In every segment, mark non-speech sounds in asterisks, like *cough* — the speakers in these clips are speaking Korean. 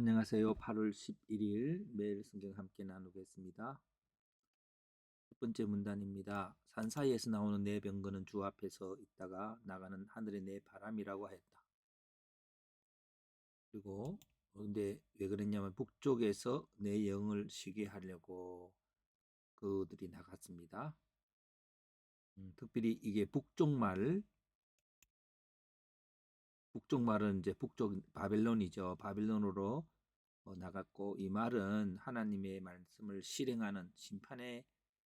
안녕하세요. 8월 11일 매일 성경 함께 나누겠습니다. 첫 번째 문단입니다. 산 사이에서 나오는 내 병거는 주 앞에서 있다가 나가는 하늘의 내 바람이라고 했다. 그리고 근데 왜 그랬냐면 북쪽에서 내 영을 쉬게 하려고 그들이 나갔습니다. 음, 특별히 이게 북쪽 말 북쪽 말은 이제 북쪽 바벨론이죠. 바벨론으로 어, 나갔고 이 말은 하나님의 말씀을 실행하는 심판의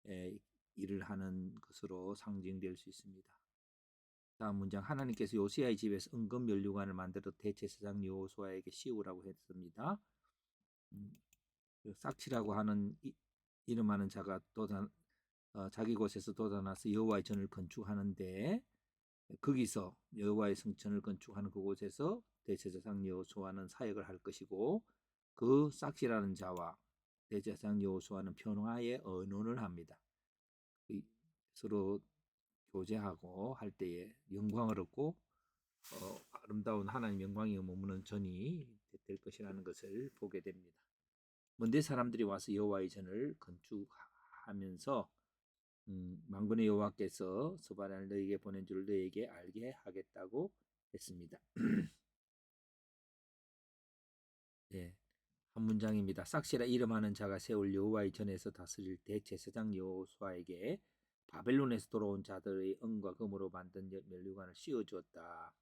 에, 일을 하는 것으로 상징될 수 있습니다. 다음 문장 하나님께서 요시아의 집에서 은금 면류관을 만들어 대제사장 여호수아에게 씌우라고 했습니다. 음, 그 싹치라고 하는 이, 이름하는 자가 또 어, 자기 곳에서 돋아나서 여호와의 전을 건축하는데 거기서 여호와의 성전을 건축하는 그곳에서 대제사장 여호수아는 사역을 할 것이고 그 싹시라는 자와 대제사장 여호수아는 평화의 언론을 합니다. 서로 교제하고 할 때에 영광을 얻고 어, 아름다운 하나님 영광이 머무는 전이 될 것이라는 것을 보게 됩니다. 먼데 사람들이 와서 여호와의 전을 건축하면서 음, 만군의 여호와께서 스바란을 너에게 보낸 줄 너에게 알게 하겠다고 했습니다. *clears throat* 네, 한 문장입니다. 싹시라 이름하는 자가 세울 여호와의 전에서 다스릴 대제사장 여호수아에게 바벨론에서 돌아온 자들의 은과 금으로 만든 멸류관을 씌워주었다.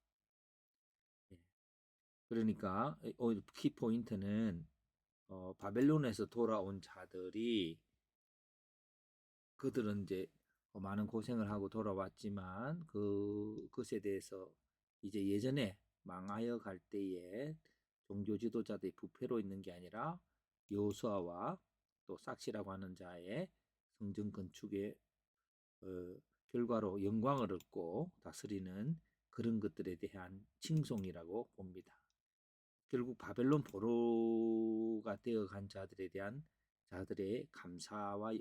네. 그러니까 키 포인트는 어, 바벨론에서 돌아온 자들이 그들은 이제 어, 많은 고생을 하고 돌아왔지만 그 것에 대해서 이제 예전에 망하여 갈 때에 종교 지도자들이 부패로 있는 게 아니라 여호수아와 또 삭시라고 하는 자의 성전 건축의 어, 결과로 영광을 얻고 다스리는 그런 것들에 대한 칭송이라고 봅니다. 결국 바벨론 포로가 되어간 자들에 대한 자들의 감사와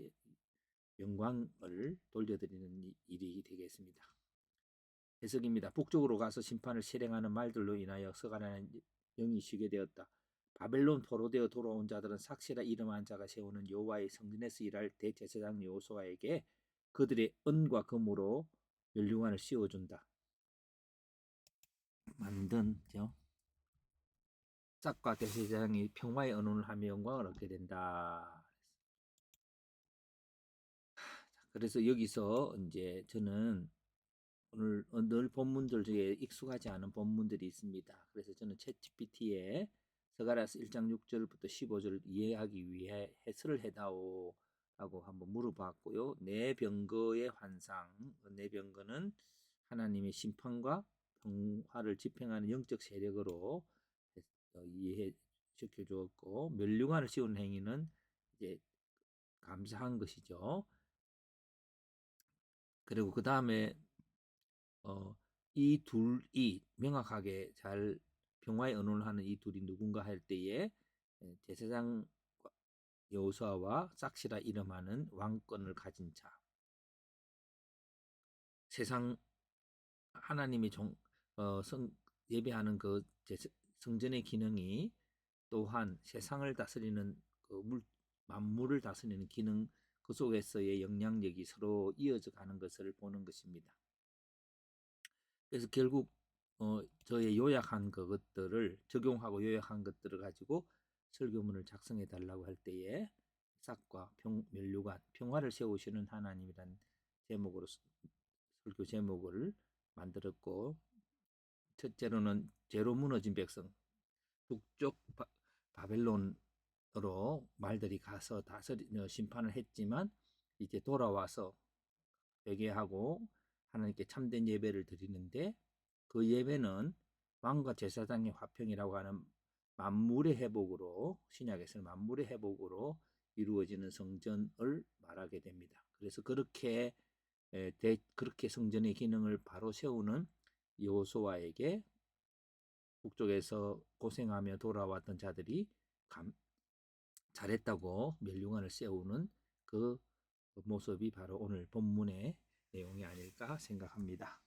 영광을 돌려드리는 일이 되겠습니다. 해석입니다. 북쪽으로 가서 심판을 실행하는 말들로 인하여 서가라는 영이 쉬게 되었다. 바벨론 포로되어 돌아온 자들은 삭시라 이름한 자가 세우는 여호와의 성전에서 일할 대제사장 여호수아에게 그들의 은과 금으로 멸류관을 씌워준다. 만든 죠. 싹과 대제사장이 평화의 언원을 하며 영광을 얻게 된다. 그래서 여기서 이제 저는 오늘 늘 본문들 중에 익숙하지 않은 본문들이 있습니다. 그래서 저는 챗 GPT에 서가라스 1장 6절부터 15절을 이해하기 위해 해설을 해다오 라고 한번 물어봤고요. 내 병거의 환상, 내 병거는 하나님의 심판과 평화를 집행하는 영적 세력으로 어, 이해해 시켜 주었고 멸류관을 씌우는 행위는 이제 감사한 것이죠. 그리고 그 다음에 어, 이 둘이 명확하게 잘 평화의 언어를 하는 이 둘이 누군가 할 때에 예, 제사장 여호수아와 싹시라 이름하는 왕권을 가진 자. 세상 하나님이 종, 어, 성, 예배하는 그 성전의 기능이 또한 세상을 다스리는 그 물, 만물을 다스리는 기능 그 속에서의 영향력이 서로 이어져 가는 것을 보는 것입니다. 그래서 결국 어, 저의 요약한 그것들을 적용하고 요약한 것들을 가지고 설교문을 작성해 달라고 할 때에 싹과 평, 멸류관, 평화를 세우시는 하나님이란 제목으로 설교 제목을 만들었고 첫째로는 죄로 무너진 백성 북쪽 바, 바벨론 으로 말들이 가서 다스리 어, 심판을 했지만 이제 돌아와서 회개하고 하나님께 참된 예배를 드리는데 그 예배는 왕과 제사장의 화평이라고 하는 만물의 회복으로 신약에서는 만물의 회복으로 이루어지는 성전을 말하게 됩니다. 그래서 그렇게 그렇게 성전의 기능을 바로 세우는 여호수아에게 북쪽에서 고생하며 돌아왔던 자들이 감, 잘했다고 멸류관을 세우는 그 모습이 바로 오늘 본문의 내용이 아닐까 생각합니다.